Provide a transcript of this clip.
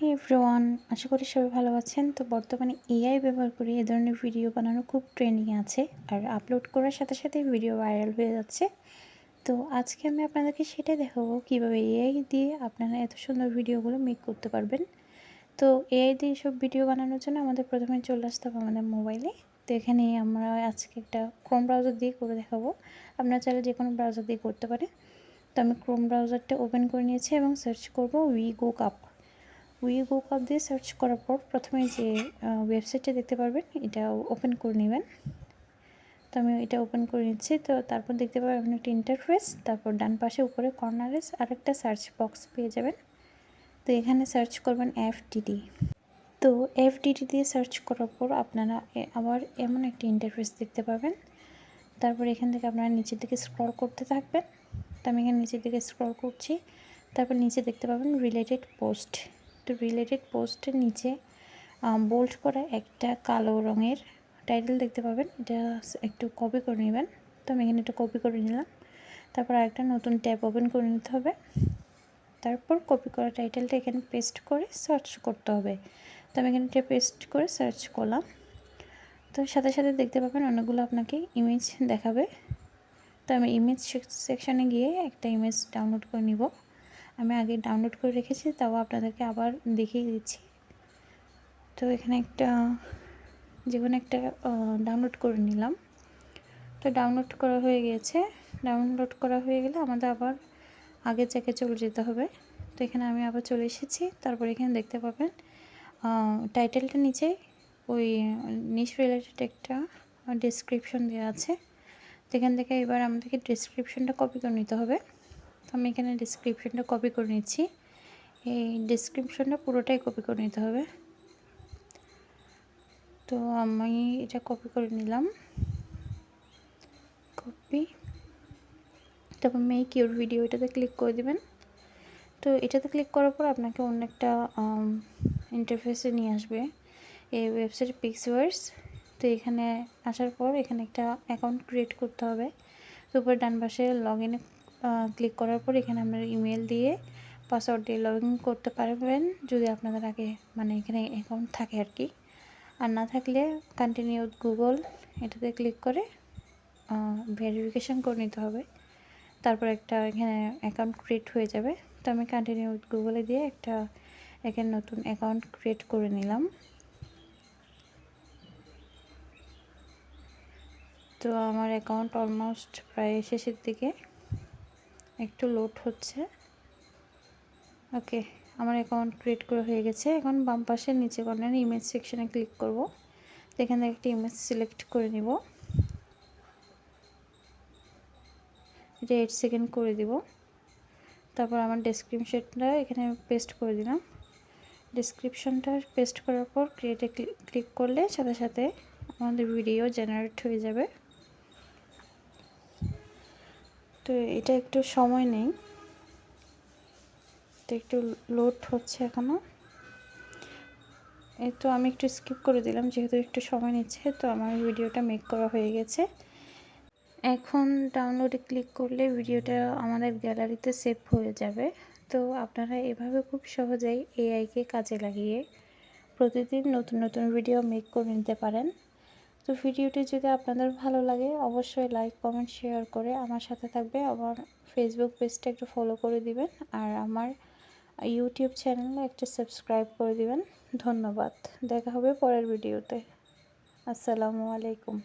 হে everyone আশা করি সবাই ভালো আছেন। তো বর্তমানে এআই ব্যবহার করে এ ধরনের ভিডিও বানানো খুব ট্রেন্ডিং আছে আর আপলোড করার সাথে সাথে ভিডিও ভাইরাল হয়ে যাচ্ছে। তো আজকে আমি আপনাদেরকে সেটাই দেখাবো কীভাবে এআই দিয়ে আপনারা এত সুন্দর ভিডিওগুলো মেক করতে পারবেন। তো এআই দিয়ে সব ভিডিও বানানোর জন্য আমাদের প্রথমে চলে আসতে হবে আমাদের মোবাইলে তো এখানে আমরা আজকে একটা ক্রোম ব্রাউজার দিয়ে করে দেখাবো। আপনারা চাইলে যে কোনো ব্রাউজার দিয়ে করতে পারে তো আমি ক্রোম ব্রাউজারটা ওপেন করে নিয়েছি এবং সার্চ করব we go cup we go cup দিয়ে সার্চ করার পর প্রথমে যে ওয়েবসাইটটা দেখতে পারবেন, এটা ওপেন করে নেবেন। তো আমি এটা ওপেন করে নিচ্ছি। তো তারপর দেখতে পাবেন একটা ইন্টারফেস তারপর ডান পাশে উপরে কর্নারে আরেকটা সার্চ বক্স পেয়ে যাবেন। তো এখানে সার্চ করবেন এফ ডিডি তো এফ ডিডি দিয়ে সার্চ করার পর আপনারা আবার এমন একটা ইন্টারফেস দেখতে পাবেন। তারপর এখান থেকে আপনারা নিচের দিকে স্ক্রল করতে থাকবেন। তো আমি এখানে নিচের দিকে স্ক্রল করছি। তারপর নিচে দেখতে পাবেন রিলেটেড পোস্ট রিলেটেড পোস্টের নিচে বোল্ড করা একটা কালো রঙের টাইটেল দেখতে পাবেন। এটা একটু কপি করে নেবেন। তো আমি এখানে একটু কপি করে নিলাম। তারপর আরেকটা নতুন ট্যাব ওপেন করে নিতে হবে। তারপর কপি করা টাইটেলটা এখানে পেস্ট করে সার্চ করতে হবে। তো আমি এখানে এটা পেস্ট করে সার্চ করলাম। তো সাথে সাথে দেখতে পাবেন অনেকগুলো আপনাকে ইমেজ দেখাবে। তো আমি ইমেজ সেকশানে গিয়ে একটা ইমেজ ডাউনলোড করে নিব। আমি আগে ডাউনলোড করে রেখেছি, তাও আপনাদেরকে আবার দেখিয়ে দিচ্ছি। তো এখানে একটা যে কোনো একটা ডাউনলোড করে নিলাম। তো ডাউনলোড করা হয়ে গিয়েছে ডাউনলোড করা হয়ে গেলে আমাদের আবার আগে জায়গায় চলে যেতে হবে। তো এখানে আমি আবার চলে এসেছি। তারপর এখানে দেখতে পাবেন টাইটেলটা নিচে, ওই নিশ রিলেটেড একটা ডিসক্রিপশন দেওয়া আছে। তো এখান থেকে এবার আমাদেরকে ডিসক্রিপশনটা কপি করে নিতে হবে। তো আমি এখানে ডিসক্রিপশনটা কপি করে নিচ্ছি। এই ডিসক্রিপশনটা পুরোটাই কপি করে নিতে হবে। তো আমি এটা কপি করে নিলাম। কপি তারপর মেক ইউর ভিডিও এটাতে ক্লিক করে দেবেন। তো এটাতে ক্লিক করার পর আপনাকে অন্য একটা ইন্টারফেসে নিয়ে আসবে। এই ওয়েবসাইট পিক্সওয়ার্স তো এখানে আসার পর এখানে একটা অ্যাকাউন্ট ক্রিয়েট করতে হবে। তো উপরে ডান পাশে লগ ইনে ক্লিক করার পর এখানে আপনার ইমেল দিয়ে পাসওয়ার্ড দিয়ে লগ ইন করতে পারবেন যদি আপনাদের আগে মানে এখানে অ্যাকাউন্ট থাকে আর কি। আর না থাকলে কন্টিনিউ গুগল এটাতে ক্লিক করে ভেরিফিকেশান করে নিতে হবে। তারপর একটা এখানে অ্যাকাউন্ট ক্রিয়েট হয়ে যাবে। তো আমি কন্টিনিউ গুগলে দিয়ে একটা এখানে নতুন অ্যাকাউন্ট ক্রিয়েট করে নিলাম। তো আমার অ্যাকাউন্ট অলমোস্ট প্রায় শেষের দিকে। একটু লোড হচ্ছে। ওকে আমার অ্যাকাউন্ট ক্রিয়েট করে হয়ে গেছে। এখন বাম পাশের নিচে কর্নার ইমেজ সেকশনে ক্লিক করব। এখান থেকে একটা ইমেজ সিলেক্ট করে নিব। এটা এইট সেকেন্ড করে দিব। তারপর আমার ডেসক্রিপশনটা এখানে পেস্ট করে দিলাম। ডিসক্রিপশনটা পেস্ট করার পর ক্রিয়েটে ক্লিক করলে সাথে সাথে আমাদের ভিডিও জেনারেট হয়ে যাবে। তো এটা একটু সময় নেই। তো একটু লোড হচ্ছে এখনও এই তো আমি একটু স্কিপ করে দিলাম, যেহেতু একটু সময় নিচ্ছে, তো আমার ভিডিওটা মেক করা হয়ে গেছে। এখন ডাউনলোডে ক্লিক করলে ভিডিওটা আমাদের গ্যালারিতে সেভ হয়ে যাবে। তো আপনারা এভাবে খুব সহজেই এআইকে কাজে লাগিয়ে প্রতিদিন নতুন নতুন ভিডিও মেক করে নিতে পারেন। তো ভিডিওটি যদি আপনাদের ভালো লাগে, অবশ্যই লাইক কমেন্ট শেয়ার করে আমার সাথে থাকবে। আমার ফেসবুক পেজটা একটু ফলো করে দিবেন আর আমার ইউটিউব চ্যানেলে একটা সাবস্ক্রাইব করে দিবেন। ধন্যবাদ। দেখা হবে পরের ভিডিওতে আসসালামু আলাইকুম।